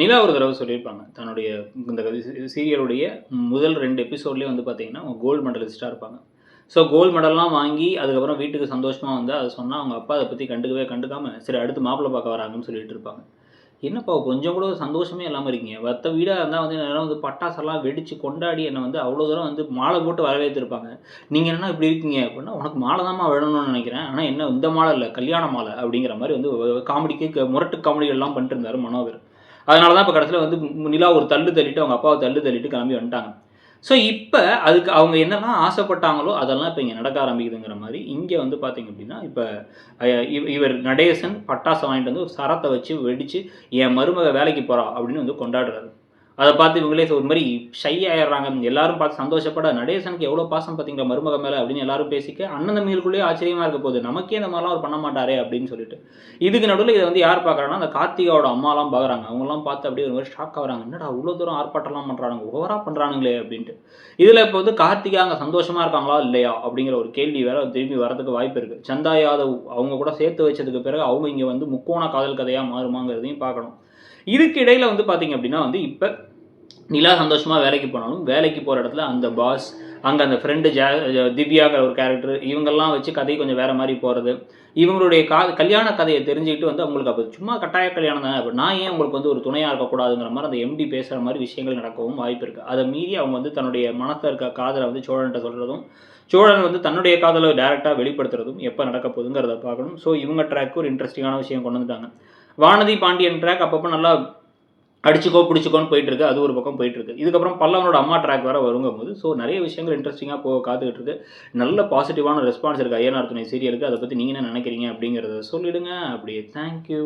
நிலா ஒரு தடவை சொல்லியிருப்பாங்க. தன்னுடைய இந்த சீரியலுடைய முதல் ரெண்டு எபிசோட்லேயே வந்து பார்த்தீங்கன்னா அவங்க கோல்டு மெடலிஸ்ட்டாக இருப்பாங்க. ஸோ கோல்டு மெடல்லாம் வாங்கி அதுக்கப்புறம் வீட்டுக்கு சந்தோஷமாக வந்து அதை சொன்னால் அவங்க அப்பா அதை பற்றி கண்டுக்கவே கண்டுக்காமல் சரி அடுத்து மாப்பிள்ளை பார்க்க வராங்கன்னு சொல்லிட்டு இருப்பாங்க. என்னப்பா கொஞ்சம் கூட சந்தோஷமே இல்லாமல் இருக்கீங்க. மற்ற வீடாக இருந்தால் வந்து என்னென்னா வந்து பட்டாசெல்லாம் வெடித்து கொண்டாடி என்னை வந்து அவ்வளோ தூரம் வந்து மாலை போட்டு வரவேற்றிருப்பாங்க. நீங்கள் என்னென்னா இப்படி இருக்கீங்க? அப்படின்னா உனக்கு மாலை தான்மா வேணும்னு நினைக்கிறேன். ஆனால் என்ன இந்த மாலை இல்லை கல்யாண மாலை அப்படிங்கிற மாதிரி வந்து காமெடிக்கு முரட்டு காமெடிகள்லாம் பண்ணிட்டு இருந்தார் மனோகர். அதனால தான் இப்போ கடைசியில் வந்து நிலா ஒரு தள்ளு தள்ளிட்டு அவங்க அப்பாவை தள்ளு தள்ளிட்டு கிளம்பி வந்துட்டாங்க. ஸோ இப்போ அதுக்கு அவங்க என்னெல்லாம் ஆசைப்பட்டாங்களோ அதெல்லாம் இப்போ இங்கே நடக்க ஆரம்பிக்குதுங்கிற மாதிரி இங்கே வந்து பார்த்தீங்க அப்படின்னா இப்போ இவர் நடேசன் பட்டாசு வாங்கிட்டு வந்து ஒரு சரத்தை வச்சு வெடித்து என் மருமக வேலைக்கு போகிறா அப்படின்னு வந்து கொண்டாடுறாரு. அதை பார்த்து இவங்களே ஒரு மாதிரி ஷை ஆயிடுறாங்க. எல்லாரும் பார்த்து சந்தோஷப்பட நடேசனுக்கு எவ்வளோ பாசம் பார்த்தீங்களா மருமக மேலே அப்படின்னு எல்லாரும் பேசிக்க அண்ணன் தம்பிகளுக்குள்ளேயே ஆச்சரியமாக இருக்க போகுது. நமக்கே இந்த மாதிரிலாம் அவர் பண்ண மாட்டாரே அப்படின்னு சொல்லிட்டு. இதுக்கு நடுவில் இதை வந்து யார் பார்க்குறாங்கன்னா அந்த கார்த்திகாவோட அம்மாலாம் பார்க்குறாங்க. அவங்களாம் பார்த்து அப்படியே ஒரு மாதிரி ஷாக் ஆகுறாங்க என்னடா அவ்வளோ தூரம் ஆர்ப்பாட்டம்லாம் பண்ணுறாங்க ஓவராக பண்ணுறானுங்களே அப்படின்ட்டு. இதில் இப்போ வந்து கார்த்திகா அங்கே சந்தோஷமாக இருக்காங்களா இல்லையா அப்படிங்கிற ஒரு கேள்வி வேற திரும்பி வரதுக்கு வாய்ப்பு இருக்குது சந்தா யாதவ் அவங்க கூட சேர்த்து வச்சதுக்கு பிறகு அவங்க இங்கே வந்து முக்கோண காதல் கதையாக மாறுமாங்கிறதையும் பார்க்கணும். இதுக்கு இடையில வந்து பார்த்தீங்க அப்படின்னா வந்து இப்போ நிலா சந்தோஷமாக வேலைக்கு போனாலும் வேலைக்கு போகிற இடத்துல அந்த பாஸ் அங்கே அந்த ஃப்ரெண்டு ஜா திவ்யாங்கிற ஒரு கேரக்டர் இவங்கெல்லாம் வச்சு கதை கொஞ்சம் வேறு மாதிரி போகிறது இவங்களுடைய கா கல்யாண கதையை தெரிஞ்சுக்கிட்டு வந்து அவங்களுக்கு அப்போ சும்மா கட்டாய கல்யாணம் தானே அப்போ நான் ஏன் உங்களுக்கு வந்து ஒரு துணையாக இருக்கக்கூடாதுங்கிற மாதிரி அந்த எம்டி பேசுகிற மாதிரி விஷயங்கள் நடக்கவும் வாய்ப்பு இருக்குது அதை மீறி அவங்க வந்து தன்னுடைய மனத்தில் இருக்க காதலை வந்து சோழன்ட்ட சொல்கிறதும் சோழன் வந்து தன்னுடைய காதலை டேரெக்டாக வெளிப்படுத்துறதும் எப்போ நடக்க போகுதுங்கிறத பார்க்கணும். ஸோ இவங்க ட்ராக்கு ஒரு இன்ட்ரெஸ்டிங்கான விஷயம் கொண்டு வந்துட்டாங்க. வானதி பாண்டியன் ட்ராக் அப்பப்போ நல்லா அடிச்சுக்கோ பிடிச்சிக்கோன்னு போயிட்டு இருக்கு அது ஒரு பக்கம் போயிட்டு இருக்கு இதுக்கப்புறம் பல்லவனோட அம்மா ட்ராக் வர வருங்கும் போது ஸோ நிறைய விஷயங்கள் இன்ட்ரெஸ்டிங்காக போக காத்துக்கிட்டு இருக்கு நல்ல பாசிட்டிவான ரெஸ்பான்ஸ் இருக்குது ஐயனார் துணை சீரியலுக்கு அதை பற்றி நீங்கள் என்ன நினைக்கிறீங்க அப்படிங்கிறத சொல்லிடுங்க. அப்படியே தேங்க்யூ